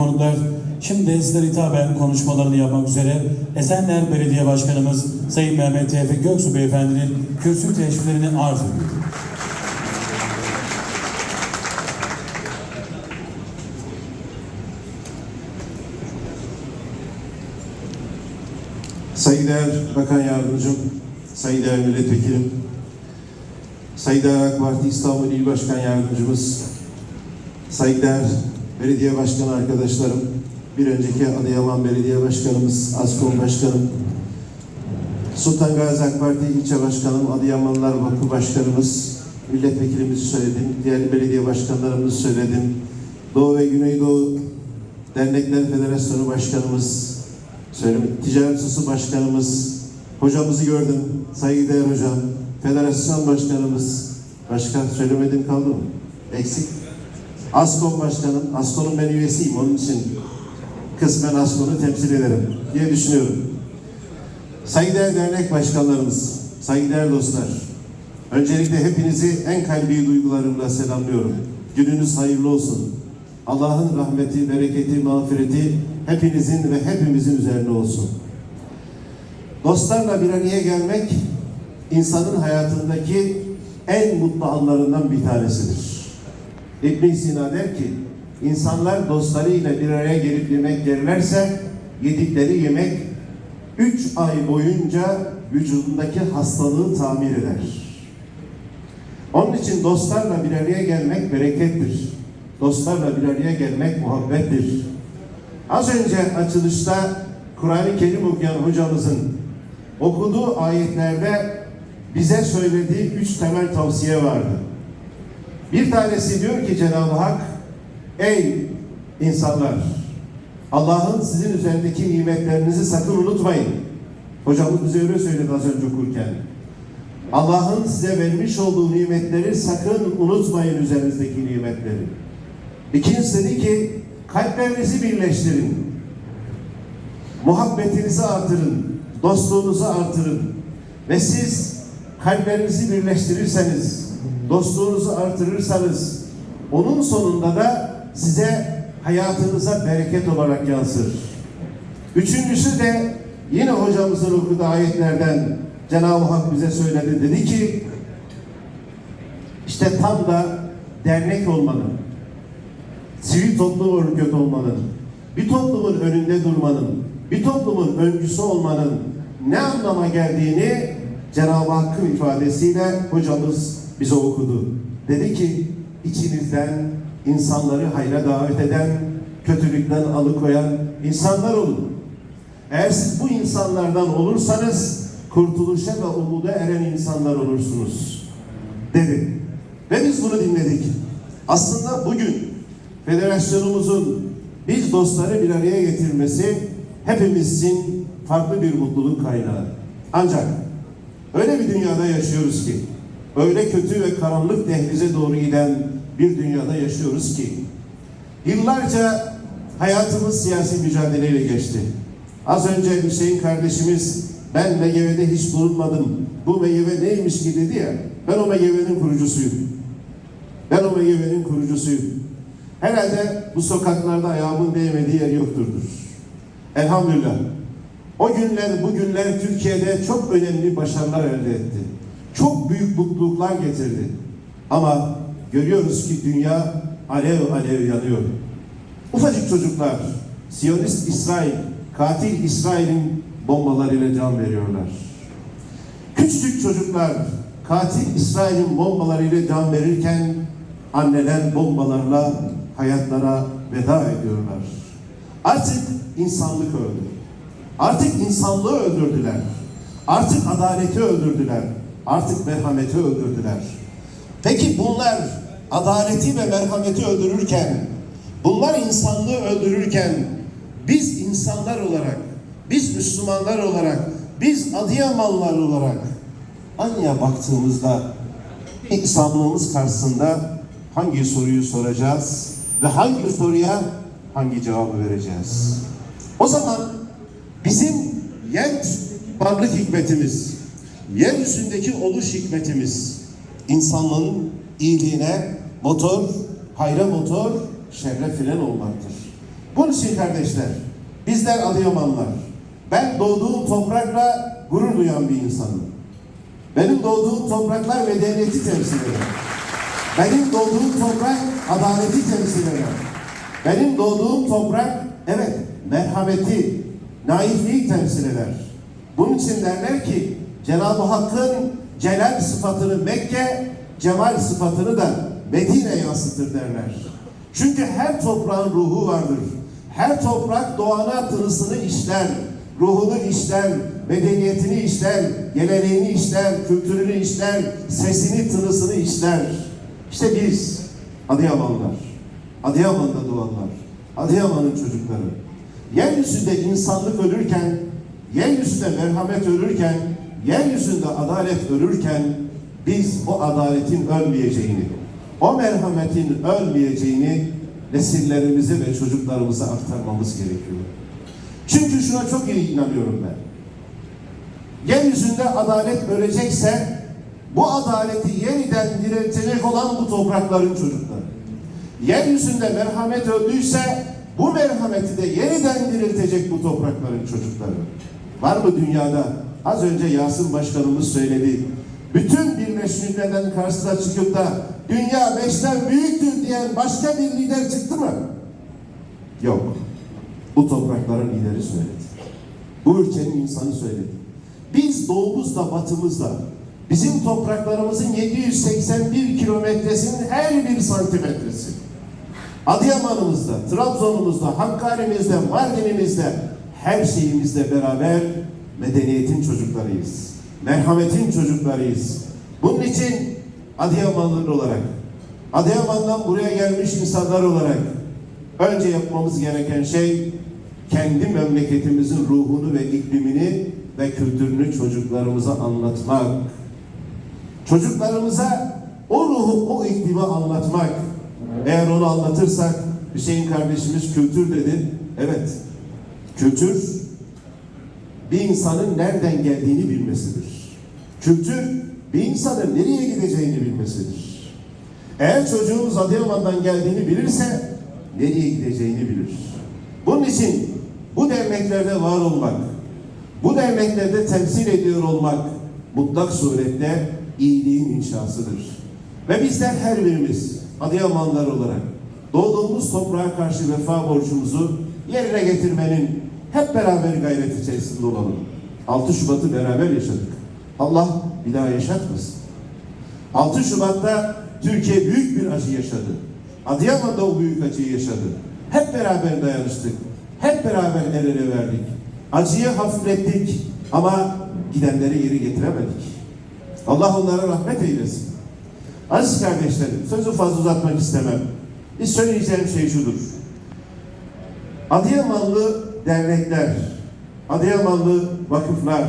Konuklar şimdi sizlere hitaben konuşmalarını yapmak üzere Esenler Belediye Başkanımız Sayın Mehmet Tevfik Göksu Beyefendinin kürsü teşriflerini arz ediyor. Saygıdeğer Bakan Yardımcım, saygıdeğer Milletvekilim, saygıdeğer AK Parti İstanbul İl Başkan Yardımcımız, saygıdeğer belediye başkanı arkadaşlarım, bir önceki Adıyaman Belediye Başkanımız, Askol Başkanım, Sultan Gazi AK Parti İlçe Başkanım, Adıyamanlar Vakfı Başkanımız, milletvekilimizi söyledim, diğer belediye başkanlarımızı söyledim, Doğu ve Güneydoğu Dernekler Federasyonu Başkanımız, söyledim, Ticaret Susu Başkanımız, hocamızı gördüm, saygıdeğer hocam, Federasyon Başkanımız, başkan söylemedim kaldı mı? Eksik. Askom Başkanım, Askom'un ben üyesiyim, onun için kısmen Askom'u temsil ederim diye düşünüyorum. Saygıdeğer dernek başkanlarımız, saygıdeğer dostlar. Öncelikle hepinizi en kalbi duygularımla selamlıyorum. Gününüz hayırlı olsun. Allah'ın rahmeti, bereketi, mağfireti hepinizin ve hepimizin üzerine olsun. Dostlarla bir araya gelmek insanın hayatındaki en mutlu anlarından bir tanesidir. İbn Sina der ki, insanlar dostlarıyla bir araya gelip yemek yerlerse yedikleri yemek üç ay boyunca vücudundaki hastalığı tamir eder. Onun için dostlarla bir araya gelmek berekettir. Dostlarla bir araya gelmek muhabbettir. Az önce açılışta Kur'an-ı Kerim okuyan hocamızın okuduğu ayetlerde bize söylediği üç temel tavsiye vardı. Bir tanesi diyor ki Cenab-ı Hak, ey insanlar, Allah'ın sizin üzerindeki nimetlerinizi sakın unutmayın. Hocamız bize öyle söyledi az önce okurken. Allah'ın size vermiş olduğu nimetleri sakın unutmayın üzerinizdeki nimetleri. İkincisi dedi ki kalplerinizi birleştirin. Muhabbetinizi artırın. Dostluğunuzu artırın. Ve siz kalplerinizi birleştirirseniz, dostluğunuzu artırırsanız onun sonunda da size hayatınıza bereket olarak yansır. Üçüncüsü de yine hocamızın okuduğu ayetlerden Cenab-ı Hak bize söyledi. Dedi ki işte tam da dernek olmanın, sivil toplum örgütü olmanın, bir toplumun önünde durmanın, bir toplumun öncüsü olmanın ne anlama geldiğini Cenab-ı Hakk'ın ifadesiyle hocamız bize okudu. Dedi ki içinizden insanları hayra davet eden, kötülükten alıkoyan insanlar olun. Eğer siz bu insanlardan olursanız kurtuluşa ve umuda eren insanlar olursunuz. Dedi. Ve biz bunu dinledik. Aslında bugün federasyonumuzun biz dostları bir araya getirmesi hepimiz için farklı bir mutluluk kaynağı. Ancak öyle bir dünyada yaşıyoruz ki, öyle kötü ve karanlık dehlize doğru giden bir dünyada yaşıyoruz ki, yıllarca hayatımız siyasi mücadeleyle geçti. Az önce Hüseyin kardeşimiz ben MGV'de hiç bulunmadım. Bu MGV neymiş ki dedi ya. Ben o MGV'nin kurucusuyum. Ben o MGV'nin kurucusuyum. Herhalde bu sokaklarda ayağımın değmediği yer yokturdur. Elhamdülillah. O günler, bu günler Türkiye'de çok önemli başarılar elde etti. Çok büyük mutluluklar getirdi. Ama görüyoruz ki dünya alev alev yanıyor. Ufacık çocuklar, Siyonist İsrail, katil İsrail'in bombalarıyla can veriyorlar. Küçücük çocuklar katil İsrail'in bombalarıyla can verirken anneler bombalarla hayatlara veda ediyorlar. Artık insanlık öldü. Artık insanlığı öldürdüler. Artık adaleti öldürdüler. Artık merhameti öldürdüler. Peki bunlar adaleti ve merhameti öldürürken, bunlar insanlığı öldürürken biz insanlar olarak, biz Müslümanlar olarak, biz Adıyamanlar olarak aynaya baktığımızda insanlığımız karşısında hangi soruyu soracağız ve hangi soruya hangi cevabı vereceğiz? O zaman bizim yer varlık hikmetimiz, yeryüzündeki oluş hikmetimiz insanlığın iyiliğine motor, hayra motor, şerre fren olmaktır. Bunun için kardeşler, bizler Adıyamanlar, ben doğduğum toprakla gurur duyan bir insanım. Benim doğduğum topraklar medeniyeti temsil eder. Benim doğduğum toprak adaleti temsil eder. Benim doğduğum toprak, evet, merhameti, naifliği temsil eder. Bunun için derler ki, Cenab-ı Hakk'ın celal sıfatını Mekke, cemal sıfatını da Medine yansıtır derler. Çünkü her toprağın ruhu vardır. Her toprak doğana tınısını işler, ruhunu işler, medeniyetini işler, geleneğini işler, kültürünü işler, sesini, tınısını işler. İşte biz Adıyamanlar, Adıyaman'da doğanlar, Adıyaman'ın çocukları. Yeryüzünde insanlık ölürken, yeryüzünde merhamet ölürken, yeryüzünde adalet ölürken biz o adaletin ölmeyeceğini, o merhametin ölmeyeceğini nesillerimize ve çocuklarımıza aktarmamız gerekiyor. Çünkü şuna çok iyi inanıyorum ben. Yeryüzünde adalet ölecekse bu adaleti yeniden diriltecek olan bu toprakların çocukları. Yeryüzünde merhamet öldüyse bu merhameti de yeniden diriltecek bu toprakların çocukları. Var mı dünyada? Az önce Yasin Başkanımız söyledi. Bütün Birleşmiş Milletler'in karşısına çıkıp da dünya beşten büyüktür diyen başka bir lider çıktı mı? Yok. Bu toprakların lideri söyledi. Bu ülkenin insanı söyledi. Biz doğumuzda batımızda bizim topraklarımızın 781 kilometresinin her bir santimetresi Adıyaman'ımızda, Trabzon'umuzda, Hakkari'mizde, Mardin'imizde her şeyimizle beraber medeniyetin çocuklarıyız. Merhametin çocuklarıyız. Bunun için Adıyamanlılar olarak, Adıyaman'dan buraya gelmiş insanlar olarak önce yapmamız gereken şey kendi memleketimizin ruhunu ve iklimini ve kültürünü çocuklarımıza anlatmak. Çocuklarımıza o ruhu, o iklimi anlatmak. Eğer onu anlatırsak, Hüseyin kardeşimiz kültür dedi. Evet, kültür bir insanın nereden geldiğini bilmesidir. Kültür bir insanın nereye gideceğini bilmesidir. Eğer çocuğumuz Adıyaman'dan geldiğini bilirse nereye gideceğini bilir. Bunun için bu derneklerde var olmak, bu derneklerde temsil ediyor olmak mutlak surette iyiliğin inşasıdır. Ve bizler her birimiz Adıyamanlar olarak doğduğumuz toprağa karşı vefa borcumuzu yerine getirmenin hep beraber gayret içerisinde olalım. 6 Şubat'ı beraber yaşadık. Allah bir daha yaşatmasın. 6 Şubat'ta Türkiye büyük bir acı yaşadı. Adıyaman da o büyük acıyı yaşadı. Hep beraber dayanıştık. Hep beraber el ele verdik. Acıyı hafiflettik ama gidenleri geri getiremedik. Allah onlara rahmet eylesin. Aziz kardeşlerim, sözü fazla uzatmak istemem. Bir söyleyeceğim şey şudur. Adıyamanlı dernekler, Adıyamanlı vakıflar,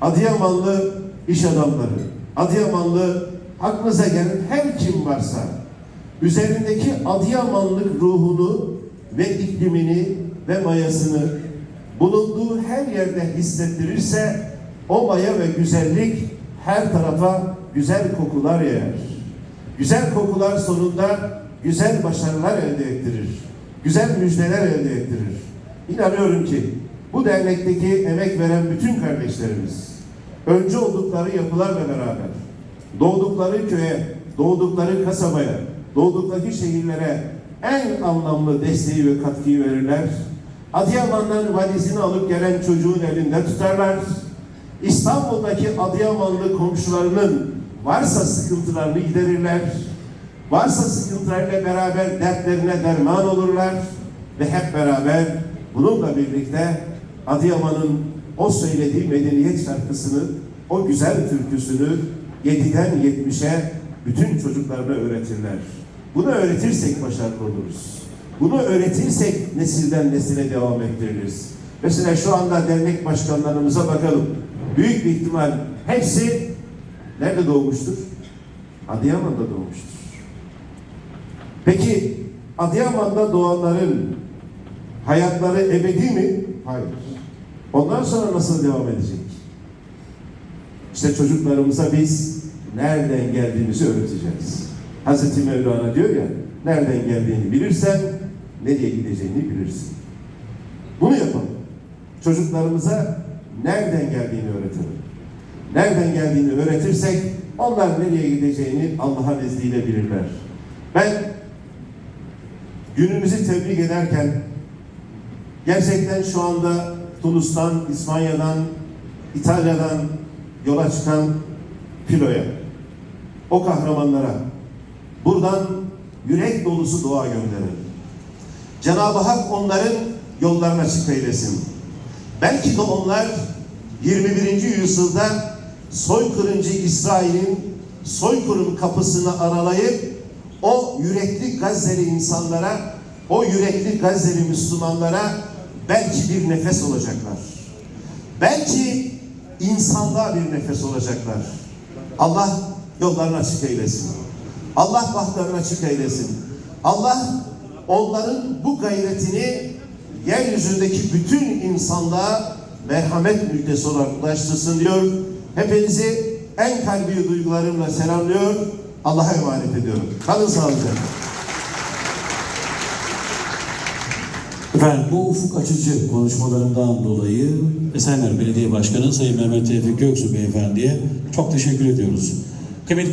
Adıyamanlı iş adamları, Adıyamanlı aklınıza gelen her kim varsa üzerindeki Adıyamanlık ruhunu ve iklimini ve mayasını bulunduğu her yerde hissettirirse o maya ve güzellik her tarafa güzel kokular yayar. Güzel kokular sonunda güzel başarılar elde ettirir. Güzel müjdeler elde ettirir. İnanıyorum ki bu dernekteki emek veren bütün kardeşlerimiz önce oldukları yapılarla beraber doğdukları köye, doğdukları kasabaya, doğdukları şehirlere en anlamlı desteği ve katkıyı verirler. Adıyaman'dan valizini alıp gelen çocuğun elinde tutarlar. İstanbul'daki Adıyamanlı komşularının varsa sıkıntılarını giderirler. Varsa sıkıntılarıyla beraber dertlerine derman olurlar. Ve hep beraber bununla birlikte Adıyaman'ın o söylediği medeniyet şarkısını, o güzel türküsünü 7'den 70'e bütün çocuklarına öğretirler. Bunu öğretirsek başarılı oluruz. Bunu öğretirsek nesilden nesile devam ettiririz. Mesela şu anda dernek başkanlarımıza bakalım. Büyük bir ihtimal hepsi nerede doğmuştur? Adıyaman'da doğmuştur. Peki Adıyaman'da doğanların hayatları ebedi mi? Hayır. Ondan sonra nasıl devam edecek? İşte çocuklarımıza biz nereden geldiğimizi öğreteceğiz. Hazreti Mevlana diyor ya, nereden geldiğini bilirsen nereye gideceğini bilirsin. Bunu yapalım. Çocuklarımıza nereden geldiğini öğretelim. Nereden geldiğini öğretirsek onlar nereye gideceğini Allah'ın izniyle bilirler. Ben günümüzü tebrik ederken gerçekten şu anda Tunus'tan, İspanya'dan, İtalya'dan yola çıkan Pilo'ya, o kahramanlara buradan yürek dolusu dua gönderin. Cenab-ı Hak onların yollarına açık eylesin. Belki de onlar 21. yüzyılda soykırımcı İsrail'in soykırım kapısını aralayıp o yürekli Gazze'li insanlara, o yürekli Gazze'li Müslümanlara belki bir nefes olacaklar. Belki insanlığa bir nefes olacaklar. Allah yollarını açık eylesin. Allah bahtlarını açık eylesin. Allah onların bu gayretini yeryüzündeki bütün insanlığa merhamet müjdesi olarak ulaştırsın diyor. Hepinizi en kalbi duygularımla selamlıyor. Allah'a emanet ediyorum. Kalın sağlıcakla. Efendim bu ufuk açıcı konuşmalarından dolayı Esenler Belediye Başkanı Sayın Mehmet Tevfik Göksu Beyefendi'ye çok teşekkür ediyoruz. Kıymetli